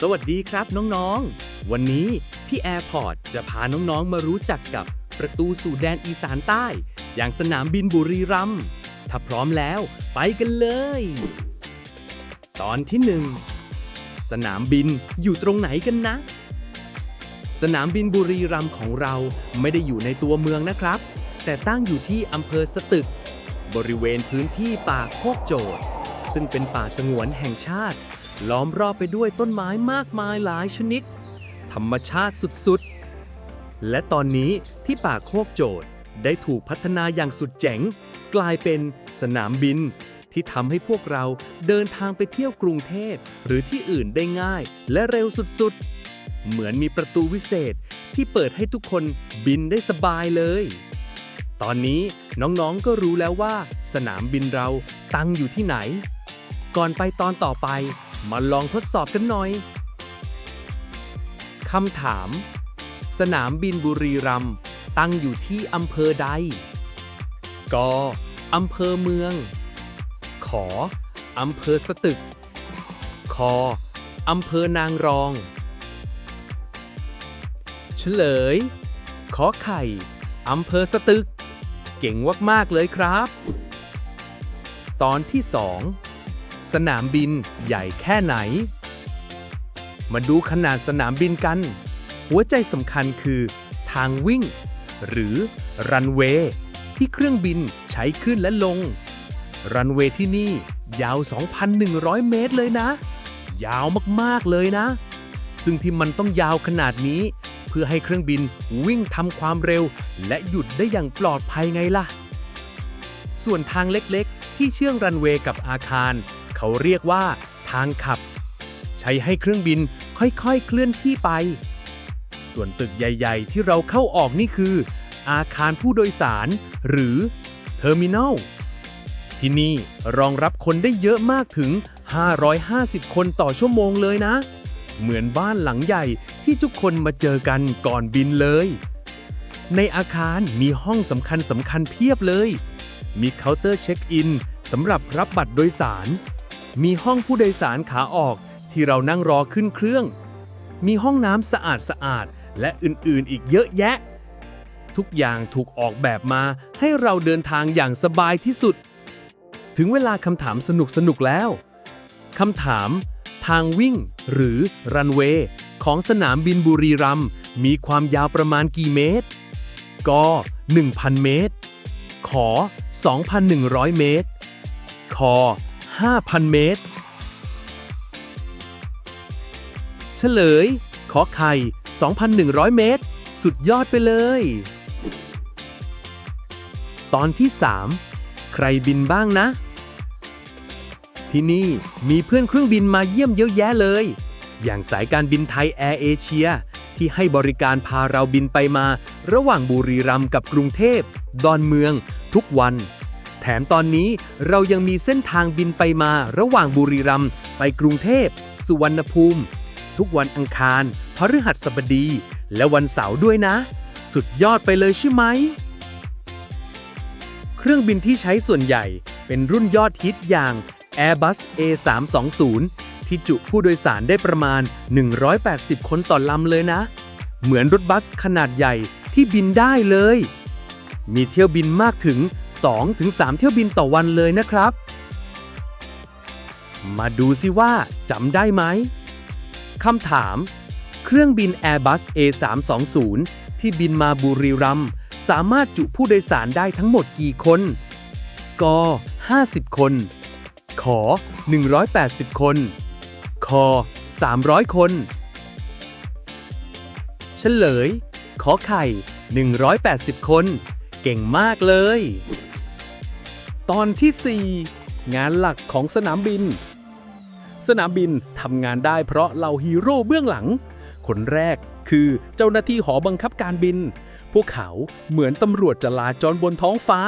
สวัสดีครับน้องๆ วันนี้พี่แอร์พอร์ตจะพาน้องๆ มารู้จักกับประตูสู่แดนอีสานใต้ อย่างสนามบินบุรีรัมย์ ถ้าพร้อมแล้วไปกันเลย ตอนที่หนึ่งสนามบินอยู่ตรงไหนกันนะ สนามบินบุรีรัมย์ของเราไม่ได้อยู่ในตัวเมืองนะครับ แต่ตั้งอยู่ที่อำเภอสตึก บริเวณพื้นที่ป่าโคกโจดซึ่งเป็นป่าสงวนแห่งชาติ ล้อมรอบไปด้วยต้นไม้มากมายหลายชนิด ธรรมชาติสุดๆ และตอนนี้ที่ป่าโคกโจดได้ถูกพัฒนาอย่างสุดเจ๋ง กลายเป็นสนามบิน ที่ทำให้พวกเราเดินทางไปเที่ยวกรุงเทพหรือที่อื่นได้ง่ายและเร็วสุดๆ เหมือนมีประตูวิเศษที่เปิดให้ทุกคนบินได้สบายเลย ตอนนี้น้องๆก็รู้แล้วว่า สนามบินเราตั้งอยู่ที่ไหน ก่อนไปตอนต่อไป มาลองทดสอบกันหน่อย คำถาม สนามบินบุรีรัมย์ตั้งอยู่ที่อำเภอใด ก อำเภอเมือง ขอ อำเภอสตึก คออำเภอนางรอง เฉลย ขอไข่ อำเภอสตึก เก่งมากๆเลยครับ ตอนที่2 สนามบินใหญ่แค่ไหน มาดูขนาดสนามบินกัน หัวใจสำคัญคือ ทางวิ่ง หรือรันเวย์ที่เครื่องบินใช้ขึ้นและลง รันเวย์ที่นี่ยาว 2,100 เมตรเลยนะ ยาวมากๆเลยนะ ซึ่งที่มันต้องยาวขนาดนี้ เพื่อให้เครื่องบินวิ่งทำความเร็ว และหยุดได้อย่างปลอดภัยไงล่ะ ส่วนทางเล็กๆ ที่เชื่อมรันเวย์กับอาคาร เขาเรียกว่า ทางขับ ใช้ให้เครื่องบินค่อยๆเคลื่อนที่ไป ส่วนตึกใหญ่ ๆ ที่เราเข้าออกนี่คือ อาคารผู้โดยสาร หรือเทอร์มินอลที่นี่รองรับคนได้เยอะมากถึง 550 คนต่อชั่วโมงเลยนะ เหมือนบ้านหลังใหญ่ที่ทุกคนมาเจอกันก่อนบินเลย ในอาคารมีห้องสำคัญสำคัญเพียบเลย มีเคาน์เตอร์เช็คอินสำหรับรับบัตรโดยสาร มีห้องผู้โดยสารขาออกที่เรานั่งรอขึ้นเครื่อง มีห้องน้ำสะอาดสะอาดๆและอื่นๆอีกเยอะแยะ ทุกอย่างถูกออกแบบมาให้เราเดินทางอย่างสบายที่สุด ถึงเวลาคำถามสนุกๆแล้วคำถาม ทางวิ่ง หรือรันเวย์ของสนามบินบุรีรัมย์มีความยาวประมาณกี่เมตรก1,000 เมตร ขอ 2,100 เมตรคอ 5,000 เมตร เฉลย ขอไข่ 2,100 เมตร สุดยอดไปเลย ตอนที่ 3 ใครบินบ้างนะ ที่นี่มีเพื่อนเครื่องบินมาเยี่ยมเยอะแยะเลย อย่างสายการบินไทยแอร์เอเชียที่ให้บริการพาเราบินไปมา ระหว่างบุรีรัมย์กับกรุงเทพ ดอนเมือง ทุกวัน ถมตอนนี้เรายังมีเส้นทางบินไปมาระหว่างบุรีรัมย์ไปกรุงเทพ สุวรรณภูมิ ทุกวันอังคาร พฤหัสบดี และวันเสาร์ด้วยนะ สุดยอดไปเลยใช่ไหม เครื่องบินที่ใช้ส่วนใหญ่เป็นรุ่นยอดฮิตอย่าง Airbus A320 ที่จุผู้โดยสารได้ประมาณ 180 คนต่อลำเลยนะ เหมือนรถบัสขนาดใหญ่ที่บินได้เลย มีเที่ยวบินมากถึง 2-3 เที่ยวบินต่อวันเลยนะครับ มาดูสิว่าจำได้ไหมคำถาม เครื่องบิน Airbus A320 ที่บินมาบุรีรัมย์สามารถจุผู้โดยสารได้ทั้งหมดกี่คนก50 คน ขอ 180 คน คอ 300 คน เฉลย ขอไข่ 180 คน เก่งมากเลย ตอนที่ 4 งานหลักของสนามบิน สนามบินทำงานได้เพราะเหล่าฮีโร่เบื้องหลัง คนแรกคือเจ้าหน้าที่หอบังคับการบิน พวกเขาเหมือนตำรวจจราจรบนท้องฟ้า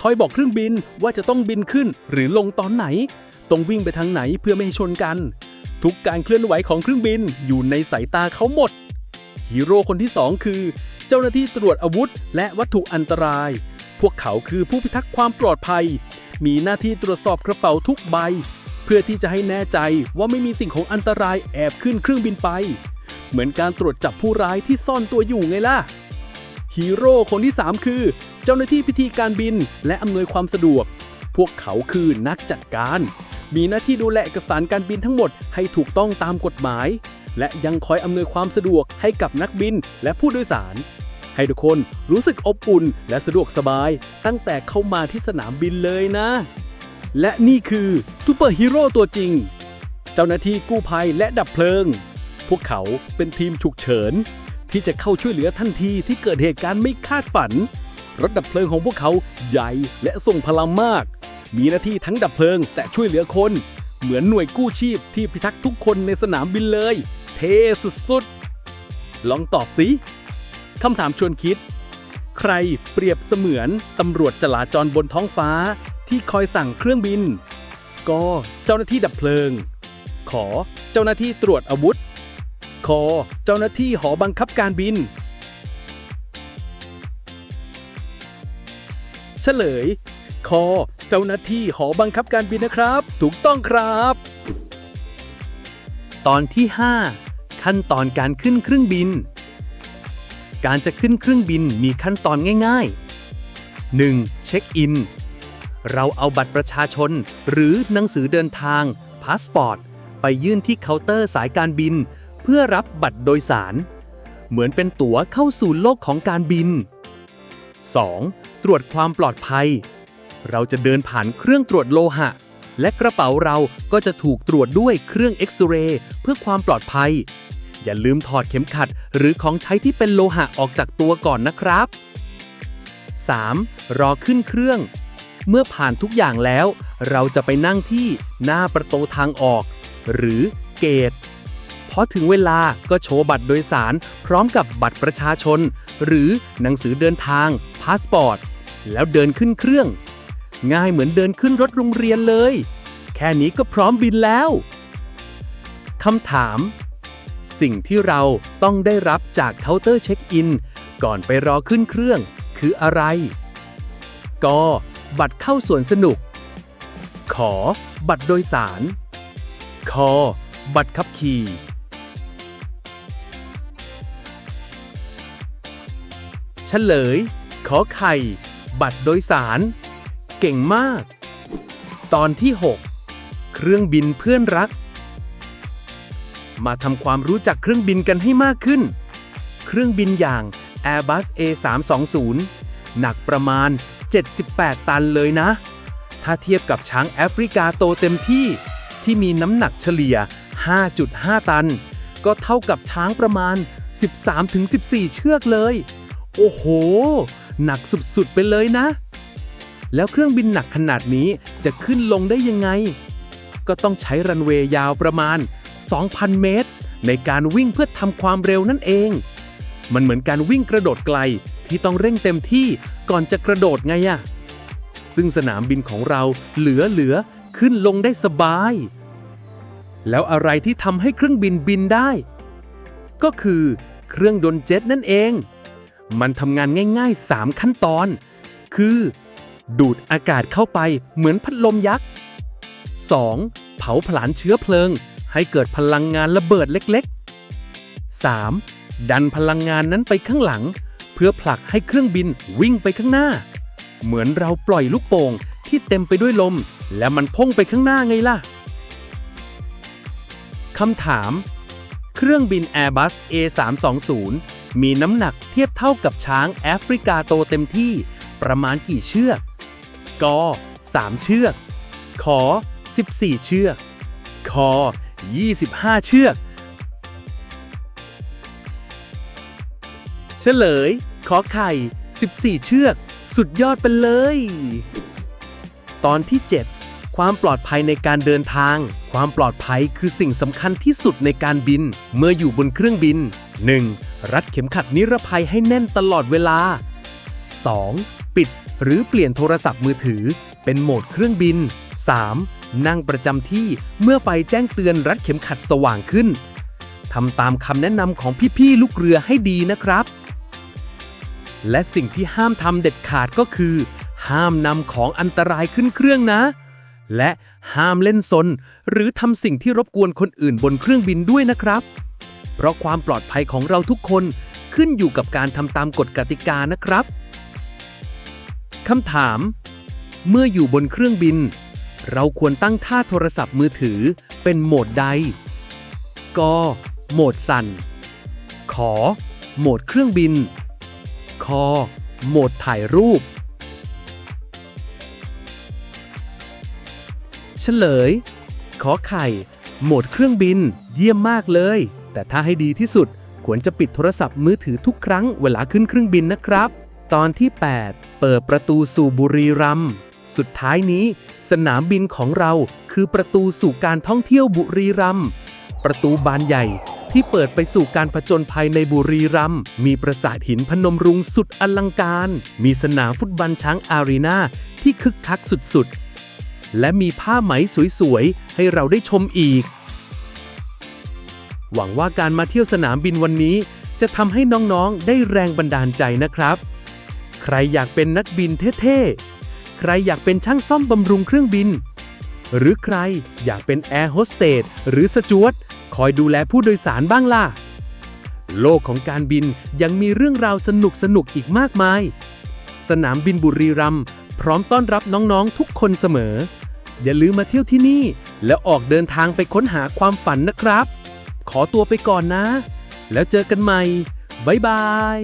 คอยบอกเครื่องบินว่าจะต้องบินขึ้นหรือลงตอนไหน ต้องวิ่งไปทางไหนเพื่อไม่ให้ชนกัน ทุกการเคลื่อนไหวของเครื่องบินอยู่ในสายตาเขาหมด ฮีโร่คนที่สองคือ เจ้าหน้าที่ตรวจอาวุธ และวัตถุอันตราย พวกเขาคือผู้พิทักษ์ความปลอดภัย มีหน้าที่ตรวจสอบกระเป๋าทุกใบเพื่อพื่อที่จะให้แน่ใจว่าไม่มีสิ่งของอันตรายแอบขึ้นเครื่องบินไป เหมือนการตรวจจับผู้ร้ายที่ซ่อนตัวอยู่ไงล่ะฮีโร่คนที่ 3 คือ เจ้าหน้าที่พิธีการบิน และอำนวยความสะดวก พวกเขาคือนักจัดการ มีหน้าที่ดูแลเอกสารการบินทั้งหมดให้ถูกต้องตามกฎหมาย และยังคอยอำนวยความสะดวก ให้กับนักบินและผู้โดยสาร ให้ทุกคนรู้สึกอบอุ่นและสะดวกสบาย ตั้งแต่เข้ามาที่สนามบินเลยนะ และนี่คือซูเปอร์ฮีโร่ตัวจริง เจ้าหน้าที่กู้ภัยและดับเพลิง พวกเขาเป็นทีมฉุกเฉิน ที่จะเข้าช่วยเหลือทันทีที่เกิดเหตุการณ์ไม่คาดฝัน รถดับเพลิงของพวกเขาใหญ่และทรงพลังมาก มีหน้าที่ทั้งดับเพลิง แต่ช่วยเหลือคนเหมือนหน่วยกู้ชีพที่พิทักษ์ทุกคนในสนามบินเลย เทสุดๆ ลองตอบสิคำถามชวนคิด ใครเปรียบเสมือนตำรวจจราจรบนท้องฟ้า ที่คอยสั่งเครื่องบินก็เจ้าหน้าที่ดับเพลิง ขอเจ้าหน้าที่ตรวจอาวุธคอเจ้าหน้าที่หอบังคับการบิน เฉลยคอเจ้าหน้าที่หอบังคับการบินนะครับ ถูกต้องครับ ตอนที่ 5 ขั้นตอนการขึ้นเครื่องบิน การจะขึ้นเครื่องบินมีขั้นตอนง่ายๆ 1. เช็คอิน เราเอาบัตรประชาชน หรือหนังสือเดินทางพาสปอร์ต ไปยื่นที่เคาน์เตอร์สายการบิน เพื่อรับบัตรโดยสาร เหมือนเป็นตั๋วเข้าสู่โลกของการบิน 2. ตรวจความปลอดภัย เราจะเดินผ่านเครื่องตรวจโลหะ และกระเป๋าเราก็จะถูกตรวจด้วยเครื่องเอ็กซเรย์เพื่อความปลอดภัย อย่าลืมถอดเข็มขัด หรือของใช้ที่เป็นโลหะออกจากตัวก่อนนะครับ 3. รอขึ้นเครื่อง เมื่อผ่านทุกอย่างแล้ว เราจะไปนั่งที่หน้าประตูทางออก หรือเกตพอถึงเวลาก็โชว์บัตรโดยสาร พร้อมกับบัตรประชาชน หรือหนังสือเดินทางพาสปอร์ต แล้วเดินขึ้นเครื่อง ง่ายเหมือนเดินขึ้นรถโรงเรียนเลย แค่นี้ก็พร้อมบินแล้วคำถาม สิ่งที่เราต้องได้รับจากเคาน์เตอร์เช็คอิน ก่อนไปรอขึ้นเครื่อง คืออะไรกบัตรเข้าสวนสนุก ขอ บัตรโดยสาร คอ บัตรขับขี่เฉลย ขอไข่ บัตรโดยสาร เก่งมาก ตอนที่ 6 เครื่องบินเพื่อนรัก มาทำความรู้จักเครื่องบินกันให้มากขึ้น เครื่องบินอย่าง Airbus A320 หนักประมาณ 78 ตันเลยนะ ถ้าเทียบกับช้างแอฟริกาโตเต็มที่ ที่มีน้ำหนักเฉลี่ย 5.5 ตัน ก็เท่ากับช้างประมาณ 13-14 เชือกเลย โอ้โห หนักสุดๆไปเลยนะ แล้วเครื่องบินหนักขนาดนี้จะขึ้นลงได้ยังไง ก็ต้องใช้รันเวย์ยาวประมาณ 2,000 เมตร ในการวิ่งเพื่อทำความเร็วนั่นเอง มันเหมือนการวิ่งกระโดดไกลที่ต้องเร่งเต็มที่ก่อนจะกระโดดไงอะซึ่งสนามบินของเราเหลือเหลือขึ้นลงได้สบาย แล้วอะไรที่ทำให้เครื่องบินบินได้ ก็คือเครื่องดนเจ็ตนั่นเอง มันทำงานง่าย ๆ 3 ขั้นตอน คือ ดูดอากาศเข้าไปเหมือนพัดลมยักษ์ 2. เผาผลาญเชื้อเพลิง ให้เกิดพลังงานระเบิดเล็กๆ 3. ดันพลังงานนั้นไปข้างหลัง เพื่อผลักให้เครื่องบินวิ่งไปข้างหน้า เหมือนเราปล่อยลูกโป่งที่เต็มไปด้วยลม และมันพุ่งไปข้างหน้าไงล่ะคำถาม เครื่องบิน Airbus A320 มีน้ำหนักเทียบเท่ากับช้างแอฟริกาโตเต็มที่ ประมาณกี่เชือก ก3เชือก ขอ 14 เชือก คอ 25 เชือก เฉลย ขอไข่ 14 เชือก สุดยอดไปเลย ตอนที่ 7 ความปลอดภัยในการเดินทาง ความปลอดภัยคือสิ่งสำคัญที่สุดในการบิน เมื่ออยู่บนเครื่องบิน 1. รัดเข็มขัดนิรภัยให้แน่นตลอดเวลา 2. ปิด หรือเปลี่ยนโทรศัพท์มือถือ เป็นโหมดเครื่องบิน 3. นั่งประจำที่เมื่อไฟแจ้งเตือนรัดเข็มขัดสว่างขึ้นทำตามคำแนะนำของพี่ๆลูกเรือให้ดีนะครับ และสิ่งที่ห้ามทำเด็ดขาดก็คือ ห้ามนำของอันตรายขึ้นเครื่องนะ และห้ามเล่นซน หรือทำสิ่งที่รบกวนคนอื่นบนเครื่องบินด้วยนะครับ เพราะความปลอดภัยของเราทุกคนขึ้นอยู่กับการทำตามกฎกติกานะครับ คำถาม เมื่ออยู่บนเครื่องบิน เราควรตั้งท่าโทรศัพท์มือถือเป็นโหมดใด ก โหมดสั่น ขอ โหมดเครื่องบินคอโหมดถ่ายรูป เฉลย ขอไข่ โหมดเครื่องบิน เยี่ยมมากเลย แต่ถ้าให้ดีที่สุดควรจะปิดโทรศัพท์มือถือทุกครั้งเวลาขึ้นเครื่องบินนะครับ ตอนที่ 8 เปิดประตูสู่บุรีรัมย์สุดท้ายนี้ สนามบินของเราคือประตูสู่การท่องเที่ยวบุรีรัมย์ประตูบานใหญ่ที่เปิดไปสู่การผจญภัยในบุรีรัมย์มีปราสาทหินพนมรุ้งสุดอลังการ มีสนามฟุตบอลช้างอารีนาที่คึกคักสุดๆ และมีผ้าไหมสวยๆ ให้เราได้ชมอีก หวังว่าการมาเที่ยวสนามบินวันนี้ จะทำให้น้องๆ ได้แรงบันดาลใจนะครับ ใครอยากเป็นนักบินเท่ๆ ใครอยากเป็นช่างซ่อมบำรุงเครื่องบิน หรือใครอยากเป็นแอร์โฮสเตสหรือสจวตคอยดูแลผู้โดยสารบ้างล่ะ โลกของการบินยังมีเรื่องราวสนุกสนุกอีกมากมาย สนามบินบุรีรัมย์พร้อมต้อนรับน้องๆทุกคนเสมอ อย่าลืมมาเที่ยวที่นี่ แล้วออกเดินทางไปค้นหาความฝันนะครับ ขอตัวไปก่อนนะ แล้วเจอกันใหม่ บ๊ายบาย